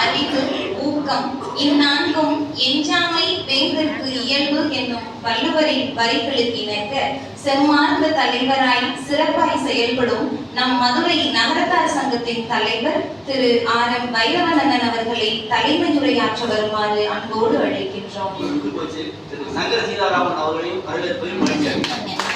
அறிவு ஊக்கம் இந்நான்கும் எஞ்சாமை வேந்தற்கு இயல்பு என்னும் வள்ளுவரின் வரிகளுக்கு இணங்க செம்மார்ந்த தலைவராய் சிறப்பாய் செயல்படும் நம் மதுரை நகரத்தார் சங்கத்தின் தலைவர் திரு ஆர் எம் வைரவநந்தன் அவர்களை தலைமையுரையாற்ற வருமாறு அன்போடு அழைக்கின்றோம் விட்டு போச்சு திரு சங்கர சீதாராமன் அவர்களையும் வரவேற்பையும் வழங்கியார்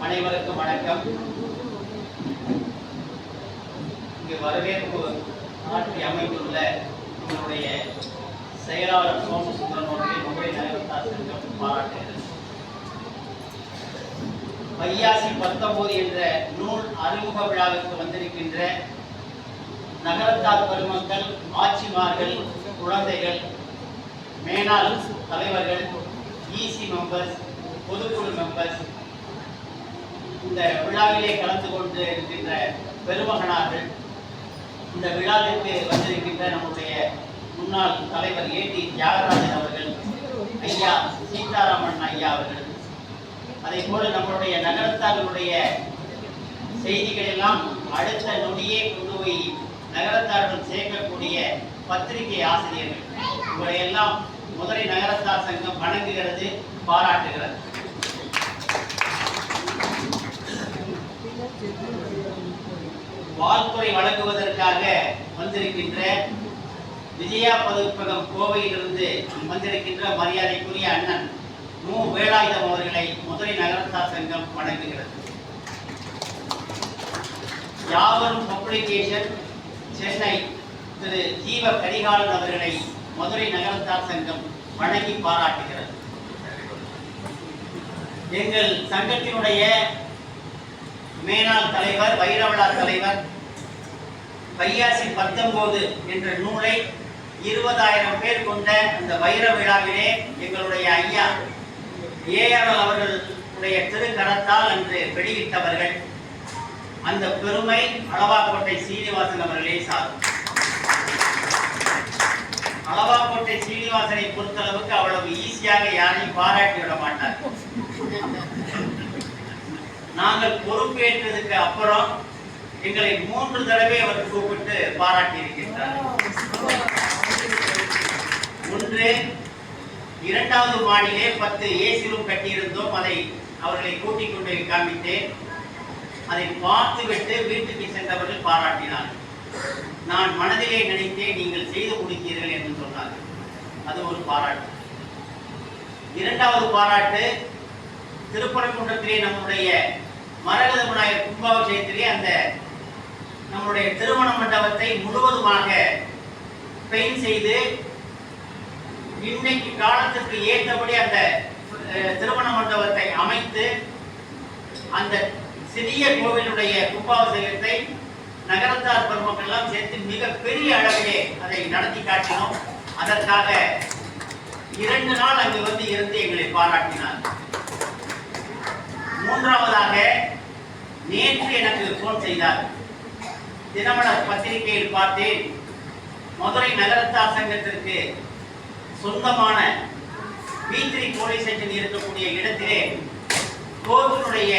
அனைவருக்கும் வணக்கம் இங்கு வரவேற்பு ஆற்றி அமைந்துள்ள நம்மளுடைய செயலாளர் சோமசுந்தரன் அவர்களை மும்பை நகரத்தார் சங்கம் பாராட்டுகிறது. வையாசி பத்தொன்பது என்ற நூல் அறிமுக விழாவிற்கு வந்திருக்கின்ற நகரத்தார் பெருமக்கள் ஆட்சிமார்கள் குழந்தைகள் மேனாள் தலைவர்கள் இசி மெம்பர்ஸ் பொதுக்குழு மெம்பர்ஸ் இந்த விழாவிலே கலந்து கொண்டு இருக்கின்ற பெருமகனார்கள் இந்த விழாவிற்கு வந்திருக்கின்ற நம்முடைய முன்னாள் தலைவர் ஏ டி தியாகராஜன் அவர்கள் ஐயா சீதாராமன் ஐயா அவர்கள். அதே போல நம்மளுடைய நகரத்தார்களுடைய செய்திகள் எல்லாம் அடுத்த நொடியே கொண்டு போய் நகரத்தார்கள் சேர்க்கக்கூடிய பத்திரிகை ஆசிரியர்கள். இவரையெல்லாம் முதலை நகரத்தார் சங்கம் வணங்குகிறது பாராட்டுகிறது. வாழ்த்துறை வழங்குவதற்காக வந்திருக்கின்ற விஜயா பதிப்பகம் கோவையிலிருந்து வந்திருக்கின்ற மரியாதைக்குரிய அண்ணன் மு. வேலாயுதம் அவர்களை மதுரை நகரத்தார் சங்கம் வணங்குகிறது. யாவரும் பப்ளிகேஷன் சென்னை திரு. ஜீவ கரிகாலன் அவர்களை மதுரை நகரத்தார் சங்கம் வணங்கி பாராட்டுகிறது. எங்கள் சங்கத்தினுடைய மேனாள் தலைவர் வைரவலா தலைவர். வையாசி பத்தொன்பது என்ற நூலை இருபதாயிரம் பேர் கொண்ட அந்த வைர விழாவிலே எங்களுடைய ஐயா ஏஆர்எல் அவர்களுடைய திருக்கரத்தால் அன்று வெளியிட்டவர்கள். அந்த பெருமை அளவாக்கோட்டை சீனிவாசன் அவர்களே சாரும் அளவாக்கோட்டை சீனிவாசனை பொறுத்தளவுக்கு அவ்வளவு ஈஸியாக யாரையும் பாராட்டி விட மாட்டார். நாங்கள் பொறுப்பேற்றதுக்கு அப்புறம் எங்களை மூன்று தடவை அவர் கூப்பிட்டு பாராட்டி இருக்கின்றார் ஒன்று இரண்டாவது மாடியிலே பத்து ஏசிலும் கட்டியிருந்தோம். அதை அவர்களை கூட்டிக் கொண்டு காண்பித்தேன். அதை பார்த்துவிட்டு வீட்டுக்கு சென்றவர்கள் பாராட்டினார்கள். நான் மனதிலே நினைத்தே நீங்கள் செய்து முடித்தீர்கள் என்று சொன்னார்கள். அது ஒரு பாராட்டு. இரண்டாவது பாராட்டு திருப்பரங்குன்றத்திலே நம்முடைய மரகத விநாயகர் கும்பாபிஷேகத்திலே அந்த நம்முடைய திருமண மண்டபத்தை முழுவதுமாக பெயிண்ட் செய்து இன்னைக்கு காலத்திற்கு ஏற்றபடி அந்த திருமண மண்டபத்தை அமைத்து அந்த சிறிய கோவிலுடைய கும்பாபிஷேகத்தை நகரத்தார் பெருமக்கள் எல்லாம் சேர்த்து மிக பெரிய அளவிலே அதை நடத்தி காட்டினோம். அதற்காக இரண்டு நாள் அங்கு வந்து இருந்து எங்களை பாராட்டினார் நேற்று எனக்கு போன் செய்தார். தினமலர் பத்திரிகையில் பார்த்தேன். மதுரை நகரத்தார் சங்கத்திற்கு சொந்தமான பீத்திரி போலீஸ் ஸ்டேஷன் இருக்கக்கூடிய இடத்திலே கோர்ட்டினுடைய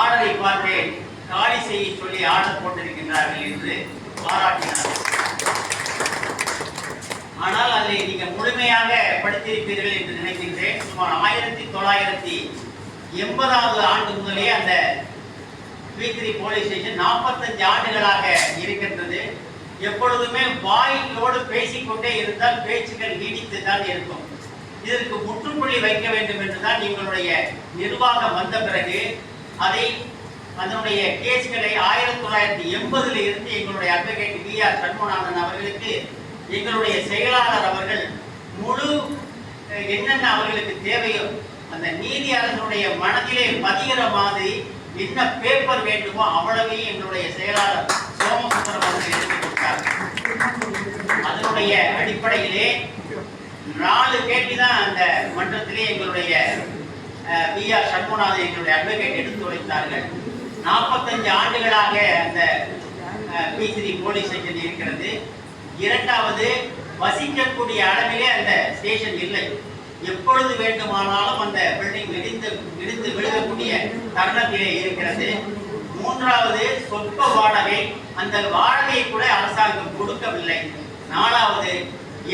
ஆர்டரை பார்த்தேன். காலி செய்ய சொல்லி ஆர்டர் போட்டிருக்கின்றார்கள் என்று பாராட்டினார். ஆனால் அதை நீங்கள் முழுமையாக படித்திருப்பீர்கள் என்று நினைக்கின்றேன். சுமார் ஆயிரத்தி தொள்ளாயிரத்தி எண்பதாவது ஆண்டு முதலே அந்த பீத்திரி போலீஸ் ஸ்டேஷன் நாற்பத்தஞ்சு ஆண்டுகளாக இருக்கின்றது. எப்பொழுதுமே வாயிலோடு பேசிக்கொண்டே இருந்தால் பேச்சுகள் நீடித்து தான் இருக்கும். இதற்கு முற்றுப்புள்ளி வைக்க வேண்டும் என்றுதான் எங்களுடைய நிர்வாகம் வந்த பிறகு அதை அதனுடைய கேஸ்களை ஆயிரத்தி தொள்ளாயிரத்தி எண்பதுல இருந்து எங்களுடைய அட்வொகேட் வி ஆர் சண்முகநாதன் அவர்களுக்கு எங்களுடைய செயலாளர் அவர்கள் முழு என்னென்ன அவர்களுக்கு தேவையோ அந்த நீதி அரசனுடைய மனதிலே பதிகிற மாதிரி என்ன பேப்பர் வேண்டுமோ அவ்வளவையும் எங்களுடைய செயலாளர் சோமசுந்தரம் அவர்கள் எடுத்து கொடுத்தார். அதனுடைய அடிப்படையிலே நாலு கேள்வி தான் அந்த மன்றத்திலே எங்களுடைய பி ஆர் சண்முநாதன் எங்களுடைய அட்வொகேட் எடுத்துரைத்தார்கள் நாற்பத்தஞ்சு ஆண்டுகளாக அந்த பி த்ரீ போலீஸ் ஸ்டேஷன் இருக்கிறது. இரண்டாவது வசிக்கக்கூடிய அளவிலே அந்த ஸ்டேஷன் இல்லை. எப்பொழுது வேண்டுமானாலும் அந்த பில்டிங் இடிந்து இடிந்து விழுகக்கூடிய தருணத்திலே இருக்கிறது. மூன்றாவது சொற்ப வாடகை. அந்த வாடகையை கூட அரசாங்கம் கொடுக்கவில்லை. நாலாவது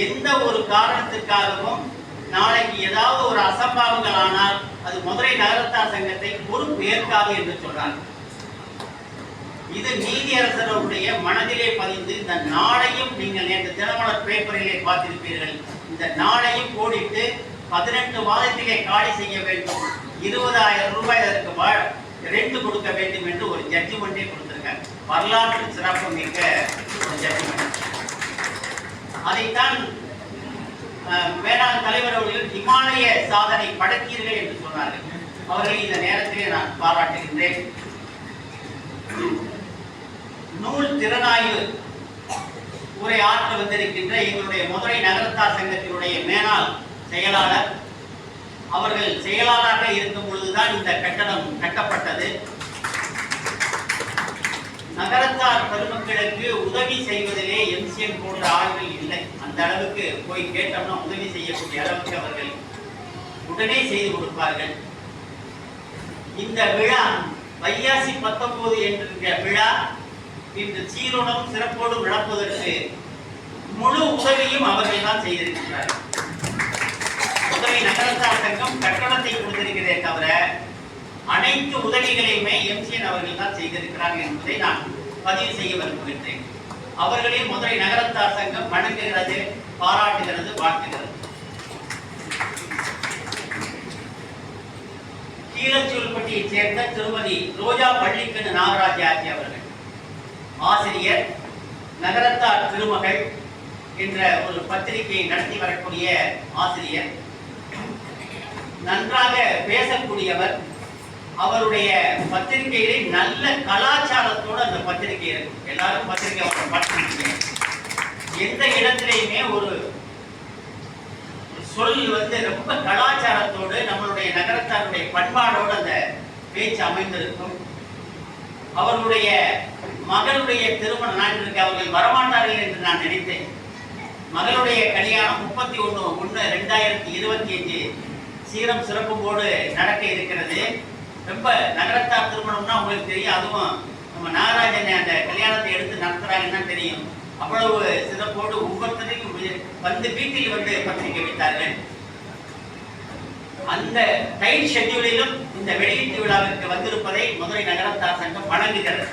எந்த ஒரு காரணத்துக்காகவும் நாளைக்கு ஏதாவது ஒரு அசம்பாவங்கள் ஆனால் அது மதுரை நகரத்தார் சங்கத்தை பொறுப்பு ஏற்காது என்று சொல்றாங்க. இது நீதியரசருடைய மனதிலே பதிந்து இந்த நாளையும் நீங்கள் நேற்று தினமலர் பேப்பரிலே பார்த்திருப்பீர்கள். இந்த நாளையும் கோடிட்டு பதினெட்டு மாதத்திலே காலி செய்ய வேண்டும். இருபதாயிரம் ரூபாய் அதற்கு ரெண்டு கொடுக்க வேண்டும் என்று ஒரு ஜட்ஜ்மெண்டே கொடுத்திருக்காங்க. வரலாற்று சிறப்பு மிக்க ஒரு ஜட்ஜ்மெண்ட் அதைத்தான் வேளாண் தலைவர் அவர்கள் இமாலய சாதனை படைத்தீர்கள் என்று சொன்னார்கள். அவர்கள் இந்த நேரத்திலே நான் பாராட்டுகின்றேன். நூல் திறனாய்வு உரை ஆற்ற வந்திருக்கின்ற எங்களுடைய மதுரை நகரத்தார் சங்கத்தினுடைய மேலாள் செயலாளர். அவர்கள் செயலாளராக இருக்கும் பொழுதுதான் இந்த கட்டணம் கட்டப்பட்டது. நகரத்தார் பெருமக்களுக்கு உதவி செய்வதிலே எம்சிஎம் போன்ற ஆள்கள் இல்லை. அந்த அளவுக்கு போய் கேட்டோம்னா உதவி செய்யக்கூடிய அளவுக்கு அவர்கள் உடனே செய்து கொடுப்பார்கள். இந்த விழா வையாசி பத்தொன்பது என்கிற விழா இன்று சீரோடும் சிறப்போடும் நடப்பதற்கு முழு உதவியும் அவர்கள் தான் செய்திருக்கிறார்கள். நகரத்தார் சங்கம் கட்டணத்தை கொடுத்திருக்கிறதே தவிர அனைத்து உதவிகளையுமே எம்சிஎன் அவர்கள் தான் செய்திருக்கிறார்கள் என்பதை நான் பதிவு செய்ய விரும்புகின்றேன். அவர்களே மதுரை நகரத்தார் சங்கம் வணங்குகிறது பாராட்டுகிறது வாழ்த்துகிறது. கீழச்சூல்பட்டியைச் சேர்ந்த திருமதி ரோஜா பள்ளிக்கண்ணு நாகராஜ் ஆர்ஜி அவர்கள். ஆசிரியர் நகரத்தார் திருமகள் என்ற ஒரு பத்திரிகையை நடத்தி வரக்கூடிய ஆசிரியர். நன்றாக பேசக்கூடியவர் அவருடைய பத்திரிகையிலே நல்ல கலாச்சாரத்தோடு அந்த பத்திரிகை இருக்கும் எல்லாரும் பத்திரிகை அவரை பார்த்திருக்கீங்க. எந்த இடத்துலையுமே ஒரு சொல் வந்து ரொம்ப கலாச்சாரத்தோடு நம்மளுடைய நகரத்தாருடைய பண்பாடோடு அந்த பேச்சு அமைந்திருக்கும். அவருடைய மகளுடைய திருமணம் நான் நாட்டிற்கு அவர்கள் வரமாட்டார்கள் என்று நான் நினைத்தேன். மகளுடைய கல்யாணம் முப்பத்தி ஒன்று ஒன்று ரெண்டாயிரத்தி இருபத்தி அஞ்சு சீரம் சிறப்பும்போடு நடக்க இருக்கிறது. ரொம்ப நகரத்தார் திருமணம்னா உங்களுக்கு தெரியும். அதுவும் நம்ம நாகராஜன் அந்த கல்யாணத்தை எடுத்து நடத்துறாங்கன்னா தெரியும். அவ்வளவு சிறப்போடு ஒவ்வொருத்தரையும் வந்து வீட்டில் வந்து பத்திரிக்கை வைத்தார்கள். அந்த டைட் ஷெட்யூலிலும் இந்த வெளியீட்டு விழாவிற்கு வந்திருப்பதை மதுரை நகரத்தார் சங்கம் வழங்குகிறது.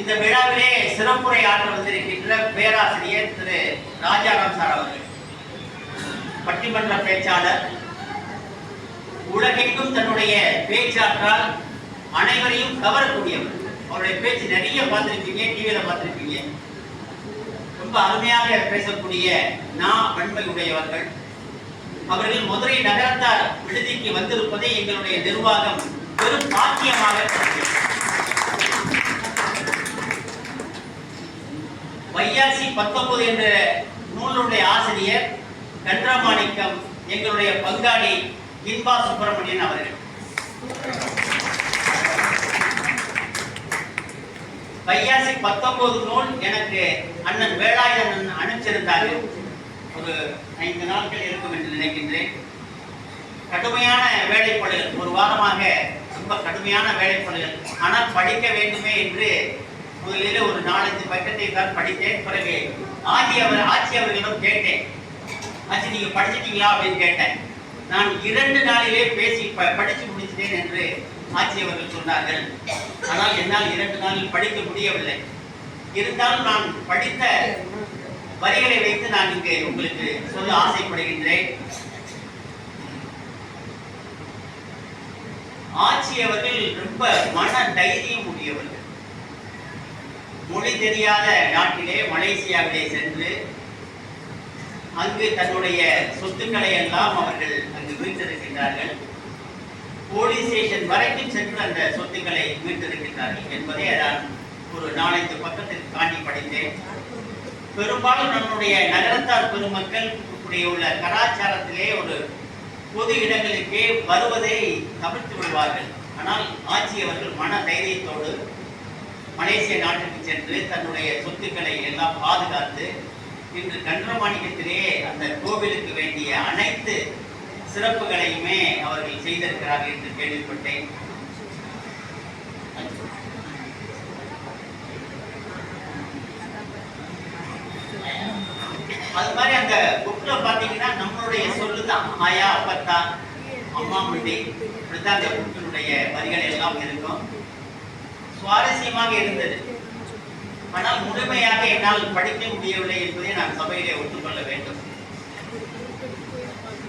இந்த விழாவிலே சிறப்புரை ஆற்ற வந்திருக்கின்ற பேராசிரியர் திரு ராஜாராம் சார் அவர்கள். பட்டிமன்ற பேச்சாளர். உலகெங்கும் தன்னுடைய பேச்சாற்றால் அனைவரையும் கவரக்கூடியவர். அவருடைய பேச்சு நிறைய பார்த்திருப்பீங்க டிவியில் பார்த்துருக்கீங்க ரொம்ப அருமையாக பேசக்கூடிய நான் வன்மை உடையவர்கள். அவர்கள் மதுரை நகரத்தார் விடுதிக்கு வந்திருப்பதை எங்களுடைய நிர்வாகம். பெரும் பாக்கியமாக வையாசி பத்தொன்பது என்ற நூலுடைய ஆசிரியர் கன்றாமாணிக்கம் எங்களுடைய பங்காளி இன்பா சுப்பிரமணியன் அவர்கள். வையாசி பத்தொன்பது நூல் எனக்கு அண்ணன் வேளாயுதன் அனுப்பிச்சிருந்தார்கள் ஒரு ஐந்து நாட்கள் இருக்கும் என்று நினைக்கின்றேன். கடுமையான வேலைப்பாடுகள் ஒரு வாரமாக ரொம்ப கடுமையான வேலைப்பாடுகள் ஆனால் படிக்க வேண்டுமே என்று முதலில் ஒரு நாலஞ்சு பக்கத்தை தான் படித்தேன். பிறகு ஆட்சி அவர் ஆட்சி அவர்களிடம் கேட்டேன். ஆட்சி நீங்க படிச்சிட்டீங்களா அப்படின்னு கேட்டேன். நான் இரண்டு நாளிலே பேசி ப- படிச்சு முடிச்சிட்டேன் என்று ஆட்சி அவர்கள் சொன்னார்கள். ஆனால் என்னால் இரண்டு நாளில் படிக்க முடியவில்லை. இருந்தாலும் நான் படித்த வரிகளை வைத்து நான் இங்கு உங்களுக்கு சொல்ல ஆசைப்படுகின்றேன். ஆட்சி அவர்கள் ரொம்ப மன தைரியம் உடையவர்கள் மொழி தெரியாத நாட்டிலே மலேசியாவிலே சென்று அங்கு தன்னுடைய சொத்துக்களை எல்லாம் அவர்கள் அங்கு மீட்டிருக்கின்றார்கள் போலீஸ் ஸ்டேஷன் வரைக்கும் சென்று அந்த சொத்துக்களை மீட்டிருக்கின்றார்கள் என்பதை நான் ஒரு நாலஞ்சு பக்கத்தில் காண்டி படித்தேன். பெரும்பாலும் நம்முடைய நகரத்தார் பெருமக்கள் உள்ள கலாச்சாரத்திலே ஒரு பொது இடங்களுக்கே வருவதை தவிர்த்து விடுவார்கள். ஆனால் ஆட்சியவர்கள் மன தைரியத்தோடு மலேசிய நாட்டுக்கு சென்று தன்னுடைய சொத்துக்களை எல்லாம் பாதுகாத்து இன்று கன்றமாணிக்கத்திலே அந்த கோவிலுக்கு வேண்டிய அனைத்து சிறப்புகளையுமே அவர்கள் செய்திருக்கிறார்கள் என்று கேள்விப்பட்டேன். அது மாதிரி அந்த புக்ல பாத்தீங்கன்னா நம்மளுடைய சொல்லு தான் ஆயா அப்பத்தா அம்மா முண்டி. இப்படித்தான் அந்த புக்கினுடைய வரிகள் எல்லாம் இருக்கும். சுவாரஸ்யமாக இருந்தது. ஆனால் முழுமையாக என்னால் படிக்க முடியவில்லை என்பதை நான் சபையிலே ஒத்துக்கொள்ள வேண்டும்.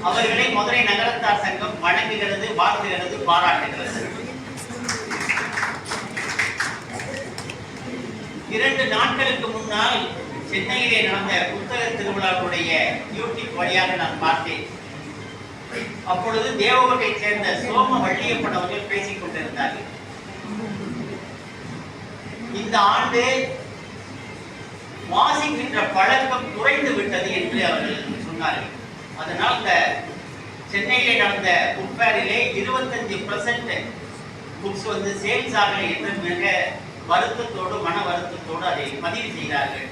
அவர்களை மதுரை நகரத்தார் சங்கம் வணங்குகிறது வாழ்த்துகிறது பாராட்டுகிறது. இரண்டு நாட்களுக்கு முன்னால் சென்னையிலே நடந்த புத்தக திருவிழாவுடைய யூடியூப் வழியாக நான் பார்த்தேன். அப்பொழுது தேவகோட்டையைச் சேர்ந்த சோம வள்ளியப்பன் அவர்கள் பேசிக் கொண்டிருந்தார்கள். இந்த ஆண்டு வாசிக்கின்ற பழக்கம் குறைந்து விட்டது என்று அவர்கள் சொன்னார்கள். அதனால் இந்த சென்னையிலே நடந்த புக் ஃபேரிலே இருபத்தஞ்சு பர்சன்ட் புக்ஸ் வந்து சேல்ஸ் ஆகலை என்று மிக வருத்தத்தோடு மன வருத்தத்தோடு அதை பதிவு செய்தார்கள்.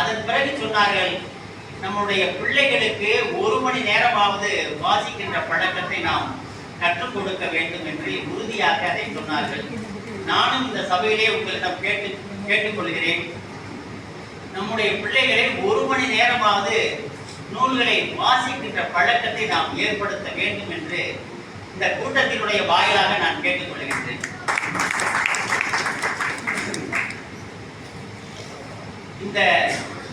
அதன் பிறகு சொன்னார்கள் நம்முடைய பிள்ளைகளுக்கு ஒரு மணி நேரமாவது வாசிக்கின்ற பழக்கத்தை நாம் கற்றுக் கொடுக்க வேண்டும் என்று உறுதியாக அதை சொன்னார்கள். நானும் இந்த சபையிலே உங்களிடம் கேட்டு கேட்டுக்கொள்கிறேன். நம்முடைய பிள்ளைகளை ஒரு மணி நேரமாவது நூல்களை வாசிக்கின்ற பழக்கத்தை நாம் ஏற்படுத்த வேண்டும் என்று இந்த கூட்டத்தினுடைய வாயிலாக நான் கேட்டுக்கொள்கின்றேன். இந்த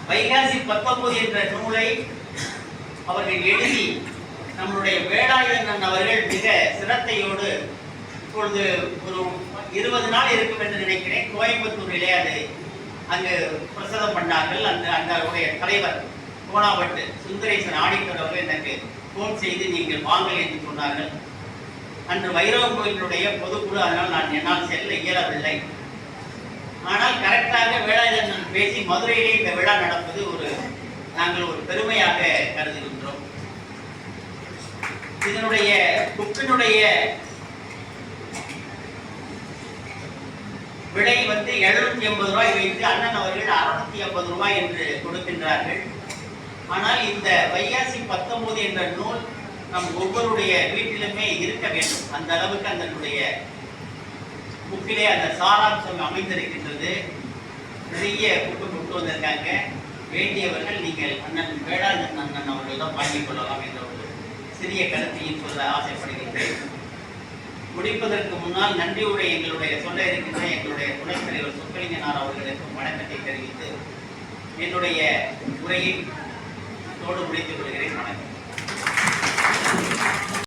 வைகாசி பத்தொன்பது என்ற நூலை அவர்கள் எழுதி நம்மளுடைய வேலாயுதன் அவர்கள் மிக சிரத்தையோடு இப்பொழுது ஒரு இருபது நாள் இருக்கும் என்று நினைக்கிறேன். கோயம்புத்தூரிலே அது அங்கு பிரசதம் பண்ணார்கள். அந்த அந்த அவருடைய தலைவர் கோணாபட்டு சுந்தரேசன் ஆடிட்டர் அவர்கள் எனக்கு ஃபோன் செய்து நீங்கள் வாங்கல் என்று சொன்னார்கள். அன்று வைரவ கோயிலுடைய பொதுக்குழு அதனால் நான் என்னால் செல்ல இயலவில்லை. ஆனால் கரெக்டாக வேலாயுதன் பேசி மதுரையிலே இந்த விழா நடப்பது ஒரு நாங்கள் ஒரு பெருமையாக கருதுகின்றோம். இதனுடைய புக்கினுடைய விலை வந்து எழுநூத்தி எண்பது ரூபாய் வைத்து அண்ணன் அவர்கள் அறுநூத்தி ஐம்பது ரூபாய் என்று கொடுக்கின்றார்கள். ஆனால் இந்த வையாசி பத்தொன்பது என்ற நூல் நம் ஒவ்வொருடைய வீட்டிலுமே இருக்க வேண்டும். அந்த அளவுக்கு அதனுடைய புக்கிலே அந்த சாராம்சம் அமைந்திருக்கின்றது. நிறைய புக்கு கொண்டு வந்திருக்காங்க. வேண்டியவர்கள் நீங்கள் அண்ணன் வேளாண் அண்ணன் அவர்களிடம் வாங்கிக் கொள்ளலாம் என்ற ஒரு சிறிய கருத்தையும் சொல்ல ஆசைப்படுகின்றேன். முடிப்பதற்கு முன்னால் நன்றி உரை எங்களுடைய சொல்ல இருக்கின்ற எங்களுடைய துணைத் தலைவர் சொக்கலிங்கனார் அவர்களுக்கு வணக்கத்தை தெரிவித்து என்னுடைய உரையை தோடு முடித்துக் கொள்கிறேன். வணக்கம்.